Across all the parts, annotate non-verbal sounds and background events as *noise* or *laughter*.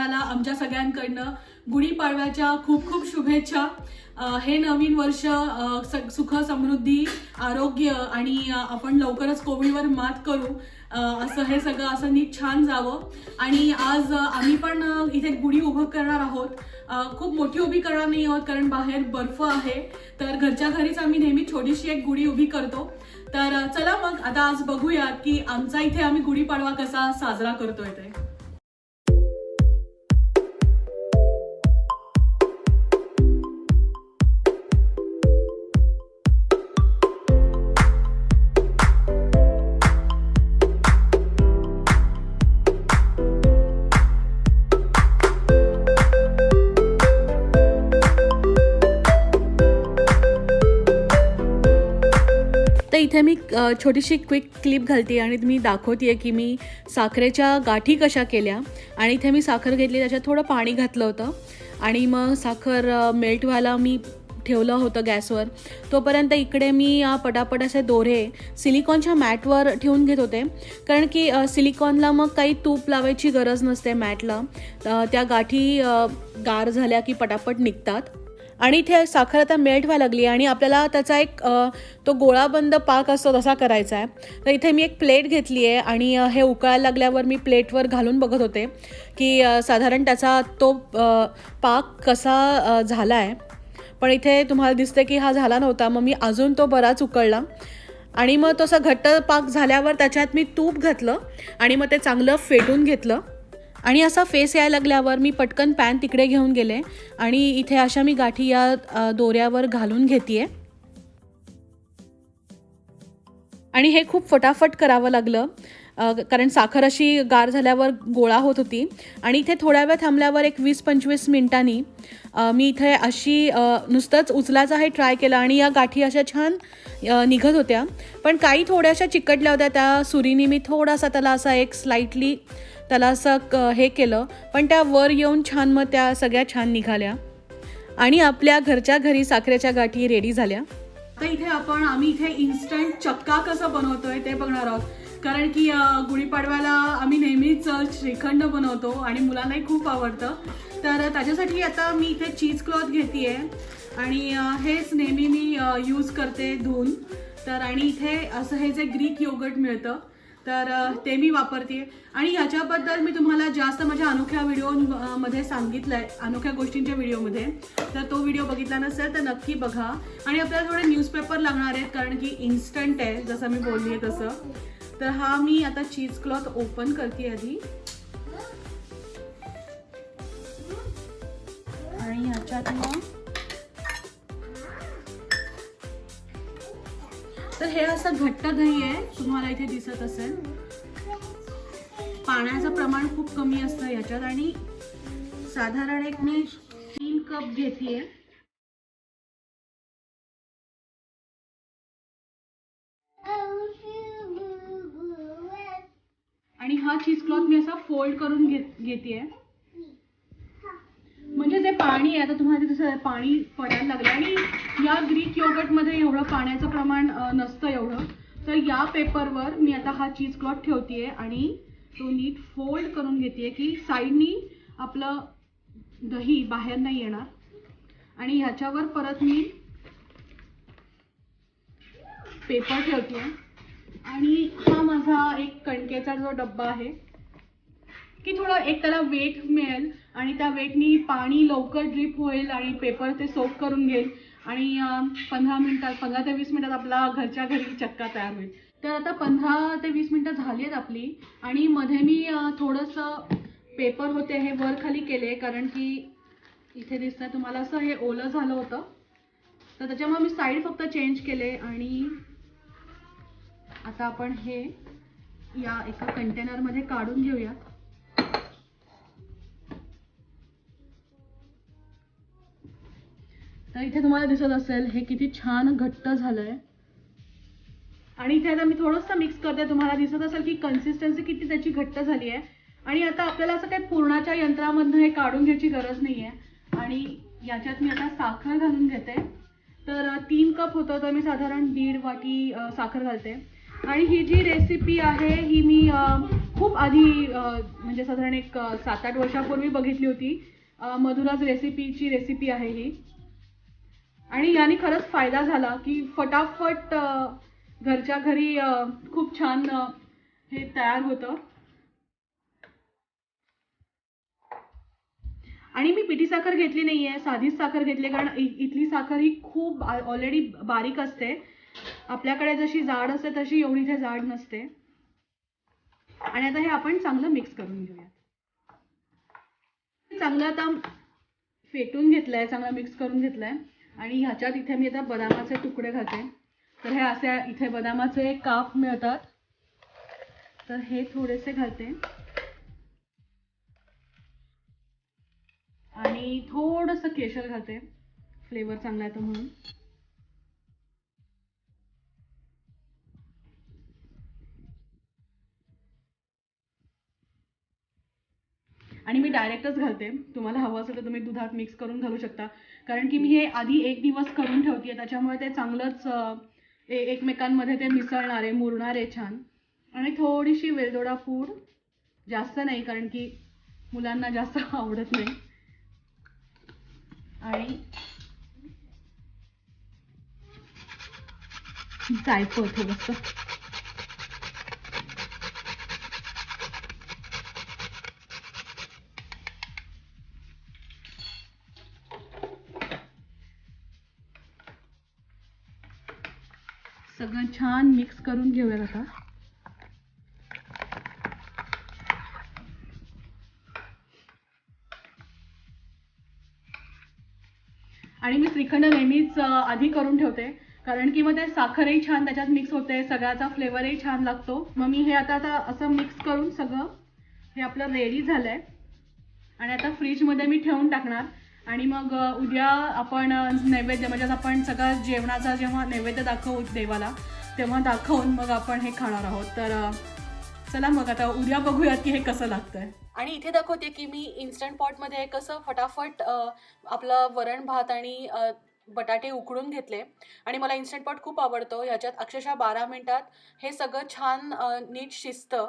परिवाराला आमच्या सगळ्यांकडनं गुढीपाडव्याच्या खूप खूप शुभेच्छा. हे नवीन वर्ष सुख समृद्धी आरोग्य आणि आपण लवकरच कोविडवर मात करू असं हे सगळं असं नीट छान जावं. आणि आज आम्ही पण इथे गुढी उभं करणार आहोत. खूप मोठी उभी करणार नाही आहोत कारण बाहेर बर्फ आहे. तर घरच्या घरीच आम्ही नेहमी छोटीशी एक गुढी उभी करतो. तर चला मग आता आज बघूयात की आमचा इथे आम्ही गुढीपाडवा कसा साजरा करतोय ते. इथे मी छोटीशी क्विक क्लिप घालते आणि मी दाखवते की मी साखरेच्या गाठी कशा केल्या. आणि इथे मी साखर घेतली त्याच्यात थोडं पाणी घातलं होतं. आणि मग साखर मेल्ट व्हायला मी ठेवलं होतं गॅसवर. तोपर्यंत इकडे मी पटापट असे दोरे सिलिकॉनच्या मॅटवर ठेवून घेत होते. कारण की सिलिकॉनला मग काही तूप लावायची गरज नसते मॅटला. त्या गाठी गार झाल्या की पटापट निघतात. आणि इथे साखर आता मेल्ट व्हायला लागली आणि आपल्याला त्याचा एक तो गोळाबंद पाक असतो तसा करायचा आहे. तर इथे मी एक प्लेट घेतली आहे आणि हे उकळायला लागल्यावर मी प्लेटवर घालून बघत होते की साधारण त्याचा तो पाक कसा झाला आहे पण इथे तुम्हाला दिसते की हा झाला नव्हता. मग मी अजून तो बराच उकळला. आणि मग तसा घट्ट पाक झाल्यावर त्याच्यात मी तूप घातलं आणि मग ते चांगलं फेटून घेतलं. आणि असा फेस यायला लागल्यावर मी पटकन पॅन तिकडे घेऊन गेले आणि इथे अशा मी गाठी या दोऱ्यावर घालून घेते आणि हे खूप फटाफट करावं लागलं कारण साखर अशी गार झाल्यावर गोळा होत होती. आणि इथे थोड्या वेळ थांबल्यावर एक वीस पंचवीस मिनिटांनी मी इथे अशी नुसतंच उचलायचा हे ट्राय केलं आणि या गाठी अशा छान निघत होत्या. पण काही थोड्याशा चिकटल्या होत्या. त्या सुरीने मी थोडासा त्याला असा एक स्लाइटली त्याला असं क- हे केलं. पण त्या वर येऊन छान मग त्या सगळ्या छान निघाल्या. आणि आपल्या घरच्या घरी साखरेच्या गाठी रेडी झाल्या. तर इथे आपण आम्ही इथे इन्स्टंट चक्का कसं बनवतोय ते बघणार आहोत. कारण की गुढीपाडव्याला आम्ही नेहमीच श्रीखंड बनवतो आणि मुलांनाही खूप आवडतं. तर त्याच्यासाठी आता मी इथे चीज क्लॉथ घेते आहे आणि हेच नेहमी मी यूज करते धुवून तर आणि इथे असं हे जे ग्रीक योगर्ट मिळतं तर ते मी वापरते आणि ह्याच्याबद्दल मी तुम्हाला जास्त माझ्या अनोख्या व्हिडिओमध्ये सांगितलं आहे अनोख्या गोष्टींच्या व्हिडिओमध्ये तर तो व्हिडिओ बघितला नसेल तर नक्की बघा. आणि आपल्याला थोडे न्यूजपेपर लागणार आहेत कारण की इन्स्टंट आहे जसं मी बोलली आहे तसं. तर हा मी आता चीज क्लॉथ ओपन करते आधी. आणि ह्याच्यात मग तर हे असं घट्ट दही आहे. तुम्हाला इथे दिसत असेल. पाण्याचं प्रमाण खूप कमी असतं याच्यात आणि साधारण एक मी तीन कप घेते. आणि हा चीज क्लॉथ मी असा फोल्ड करून घेत घेते म्हणजे जे पाणी आहे आता तुम्हाला तिथे पाणी पडायला लागलं आणि या ग्रीक योगटमध्ये एवढं पाण्याचं प्रमाण नसतं एवढं. तर या पेपरवर मी आता हा चीज क्लॉथ ठेवते आणि तो नीट फोल्ड करून घेते की साईडनी आपलं दही बाहेर नाही येणार. आणि ह्याच्यावर परत मी पेपर ठेवते आणि हा माझा एक कणकेचा जो डब्बा आहे की थोडं एक त्याला वेट मिळेल आणि त्या वेटनी पाणी लवकर ड्रिप होईल आणि पेपर ते सोप करून घेईल. आणि पंधरा मिनिटात पंधरा ते वीस मिनिटात आपला घरच्या घरी चक्का तयार होईल. तर आता पंधरा ते वीस मिनिटं झाली आहेत आपली आणि मध्ये मी थोडंसं पेपर होते हे वर खाली केले कारण की इथे दिसतंय तुम्हाला असं हे ओलं झालं होतं. तर त्याच्यामुळे मी साईड फक्त चेंज केले आणि आता आपण हे या एका कंटेनरमध्ये काढून घेऊया तर इथे तुम्हाला दिसत असेल हे किती छान घट्ट झालंय. आणि इथे आता मी थोडंसं मिक्स करते. तुम्हाला दिसत असेल की कन्सिस्टन्सी किती त्याची घट्ट झाली आहे आणि आता आपल्याला असं काही पूर्णाच्या यंत्रामधनं हे काढून घ्यायची गरज नाही आहे आणि याच्यात मी आता साखर घालून घेते. तर तीन कप होतं तर मी साधारण दीड वाटी साखर घालते. आणि ही जी रेसिपी आहे ही मी खूप आधी म्हणजे साधारण एक सात आठ वर्षापूर्वी बघितली होती. मधुराज रेसिपीची रेसिपी आहे ही. आणि याने खरंच फायदा झाला की फटाफट घरच्या घरी खूप छान हे तयार होतं. आणि मी पिठी साखर घेतली नाही आहे साधीच साखर घेतली कारण इथली साखर ही खूप ऑलरेडी बारीक असते. आपल्याकडे जशी जाड असते तशी एवढी इथे जाड नसते. आणि आता हे आपण चांगलं मिक्स करून घेऊया. चांगलं आता फेटून घेतलंय चांगलं मिक्स करून घेतलंय. आणि ह्याच्यात इथे मी आता बदामाचे तुकडे घालते. तर हे असे इथे बदामाचे काप मिळतात. तर हे थोडेसे घालते. आणि थोडंसं केशर घालते. फ्लेवर चांगला येतो म्हणून. आणि मी डायरेक्टच घालते. तुम्हाला हवं असेल तर तुम्ही दुधात मिक्स करून घालू शकता. कारण की मी हे आधी एक दिवस करून ठेवते त्याच्यामुळे ते चांगलंच एकमेकांमध्ये ते मिसळणारे मुरणारे छान. आणि थोडीशी वेलदोडा पूड जास्त नाही कारण की मुलांना जास्त *laughs* आवडत नाही. आणि जायचं थोडंसं. छान मिक्स करून घेऊयात आता. आणि मी श्रीखंड नेहमीच आधी करून ठेवते. कारण की मग ते साखरही छान त्याच्यात मिक्स होते सगळ्याचा फ्लेवरही छान लागतो. मग मी हे आता आता असं मिक्स करून सगळं हे आपलं रेडी झालंय. आणि आता फ्रीजमध्ये मी ठेवून टाकणार. आणि मग उद्या आपण नैवेद्य म्हणजे आपण सगळं जेवणाचा जेव्हा नैवेद्य दाखवू देवाला तेव्हा दाखवून मग आपण हे खाणार आहोत. तर चला मग आता उद्या बघूयात की हे कसं लागतंय. आणि इथे दाखवते की मी इन्स्टंट पॉटमध्ये कसं फटाफट आपलं वरण भात आणि बटाटे उकडून घेतले. आणि मला इन्स्टंट पॉट खूप आवडतो. ह्याच्यात अक्षरशः बारा मिनिटात हे सगळं छान नीट शिजतं.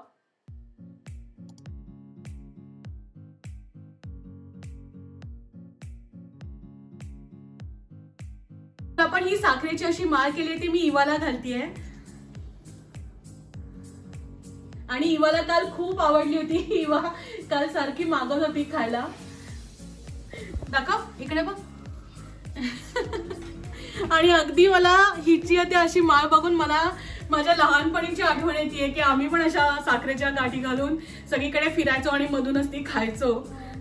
आपण ही साखरेची अशी माळ केली ती मी इवाला घालतीये. आणि इवाला काल खूप आवडली होती. इवा काल सारखी मागत होती खायला. दाखव इकडे बघ. आणि अगदी मला हिची ते अशी माळ बघून मला माझ्या लहानपणीची आठवण येते की आम्ही पण अशा साखरेच्या गाठी घालून सगळीकडे फिरायचो आणि मधूनच ती खायचो.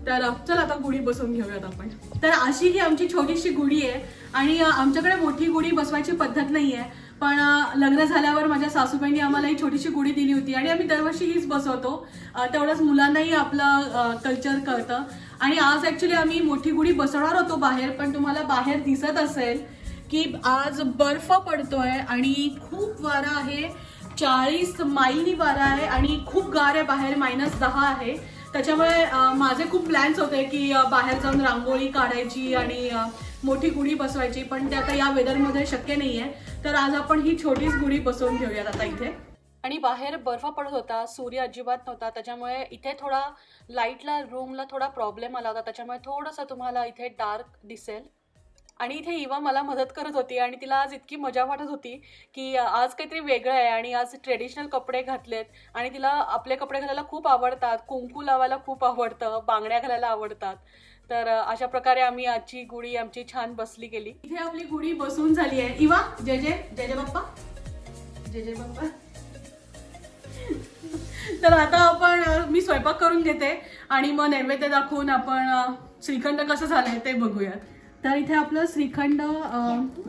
तर चल आता गुढी बसवून घेऊयात आपण. तर अशी ही आमची छोटीशी गुढी आहे आणि आमच्याकडे मोठी गुढी बसवायची पद्धत नाही आहे पण लग्न झाल्यावर माझ्या सासूबाईंनी आम्हाला ही छोटीशी गुढी दिली होती आणि आम्ही दरवर्षी हीच बसवतो. तेवढंच मुलांनाही आपलं कल्चर कळतं. आणि आज ॲक्च्युली आम्ही मोठी गुढी बसवणार होतो बाहेर पण तुम्हाला बाहेर दिसत असेल की आज बर्फ पडतोय आणि खूप वारा आहे. चाळीस माईलनी वारा आहे आणि खूप गार आहे बाहेर मायनस दहा आहे. त्याच्यामुळे माझे खूप प्लॅन्स होते की बाहेर जाऊन रांगोळी काढायची आणि मोठी गुढी बसवायची पण ते आता या वेदरमध्ये शक्य नाही आहे तर आज आपण ही छोटीच गुढी बसवून घेऊयात आता इथे. आणि बाहेर बर्फ पडत होता सूर्य अजिबात नव्हता त्याच्यामुळे इथे थोडा लाईटला रूमला थोडा प्रॉब्लेम आला होता त्याच्यामुळे थोडंसं तुम्हाला इथे डार्क दिसेल. आणि इथे इवा मला मदत करत होती आणि तिला आज इतकी मजा वाटत होती की आज काहीतरी वेगळं आहे आणि आज ट्रेडिशनल कपडे घातलेत आणि तिला आपले कपडे घालायला खूप आवडतात कुंकू लावायला खूप आवडतं बांगड्या घालायला आवडतात. तर अशा प्रकारे आम्ही आजची गुढी आमची छान बसली गेली. इथे आपली गुढी बसून झाली आहे. इवा जय जय जय जय बाप्पा. जय जय बाप्पा. तर आता आपण मी स्वयंपाक करून घेते आणि मग नैवेद्य दाखवून आपण श्रीखंड कसं झालंय ते बघूयात. तर इथे आपलं श्रीखंड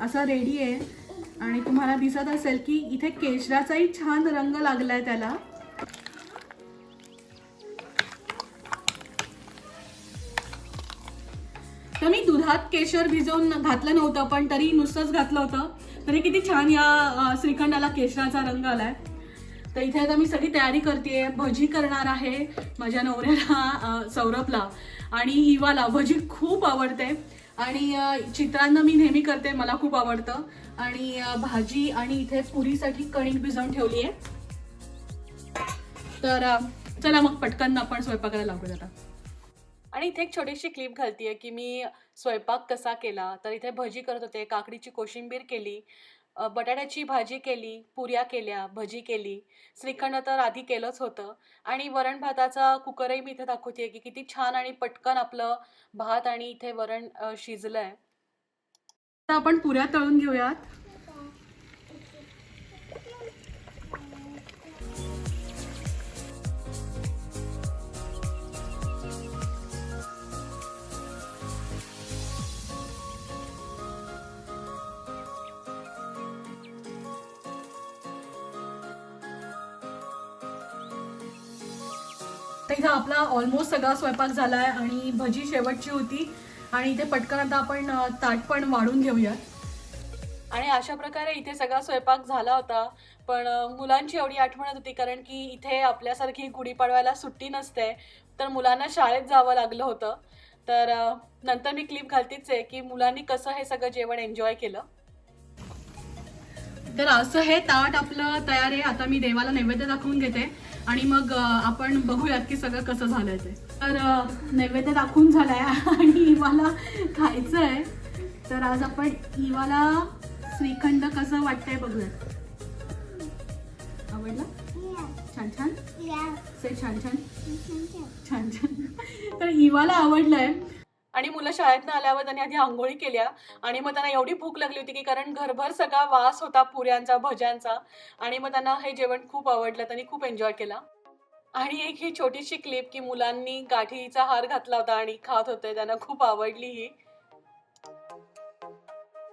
असा रेडी आहे. आणि तुम्हाला दिसत असेल की इथे केशराचाही छान रंग लागलाय त्याला. तर मी दुधात केशर भिजवून घातलं नव्हतं पण तरी नुसतंच घातलं होतं. तरी किती छान या श्रीखंडाला केशराचा रंग आलाय. तर इथे आता मी सगळी तयारी करते भजी करणार आहे माझ्या नवऱ्याला सौरभला. आणि इवाला भजी खूप आवडते. आणि चित्रांना मी नेहमी करते मला खूप आवडतं. आणि भाजी आणि इथे पुरीसाठी कणिक भिजवून ठेवली आहे. तर चला मग पटकन आपण स्वयंपाकाला लागूया आता. आणि इथे एक छोटीशी क्लिप घालतीये की मी स्वयंपाक कसा केला तर इथे भजी करत होते काकडीची कोशिंबीर केली बटाट्याची भाजी केली पुऱ्या केल्या भजी केली. श्रीखंड तर आधी केलंच होतं. आणि वरण भाताचा कुकरही मी इथे दाखवते की किती छान आणि पटकन आपलं भात आणि इथे वरण शिजलंय. आता आपण पुऱ्या तळून घेऊयात. तर इथं आपला ऑलमोस्ट सगळा स्वयंपाक झालाय आणि भजी शेवटची होती. आणि इथे पटकन आता आपण ताट पण वाढून घेऊयात. आणि अशा प्रकारे इथे सगळा स्वयंपाक झाला होता. पण मुलांची एवढी आठवण येत होती कारण की इथे आपल्यासारखी गुढीपाडव्याला सुट्टी नसते. तर मुलांना शाळेत जावं लागलं होतं. तर नंतर मी क्लिप घालतीच आहे की मुलांनी कसं हे सगळं जेवण एन्जॉय केलं. तर असं हे ताट आपलं तयार आहे. आता मी देवाला नैवेद्य दाखवून घेते. आणि मग आपण बघूयात की सगळं कसं झालंय ते. तर नैवेद्य दाखवून झालाय. *laughs* आणि इवाला खायचं आहे तर आज आपण इवाला श्रीखंड कसं वाटतंय बघूयात. आवडलं? छान छान? से छान छान. छान छान. तर इवाला आवडलंय. आणि मुलं शाळेतनं आल्यावर त्यांनी आधी आंघोळी केल्या. आणि मग त्यांना एवढी भूक लागली होती की कारण घरभर सगळा वास होता पुऱ्यांचा भज्यांचा. आणि मग त्यांना हे जेवण खूप आवडलं त्यांनी खूप एन्जॉय केला. आणि एक ही छोटीशी क्लिप की मुलांनी गाठीचा हार घातला होता आणि खात होते त्यांना खूप आवडली ही.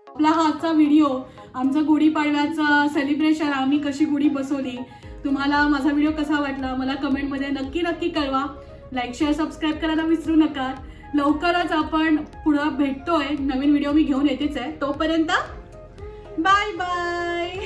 आपला हा आजचा व्हिडिओ आमचं गुढीपाडव्याचं सेलिब्रेशन आम्ही कशी गुढी बसवली तुम्हाला माझा व्हिडिओ कसा वाटला मला कमेंटमध्ये नक्की नक्की कळवा. लाईक शेअर सबस्क्राईब करायला विसरू नका. लवकरच आपण पुढं भेटतोय. नवीन व्हिडिओ मी घेऊन येतेच आहे. तोपर्यंत बाय बाय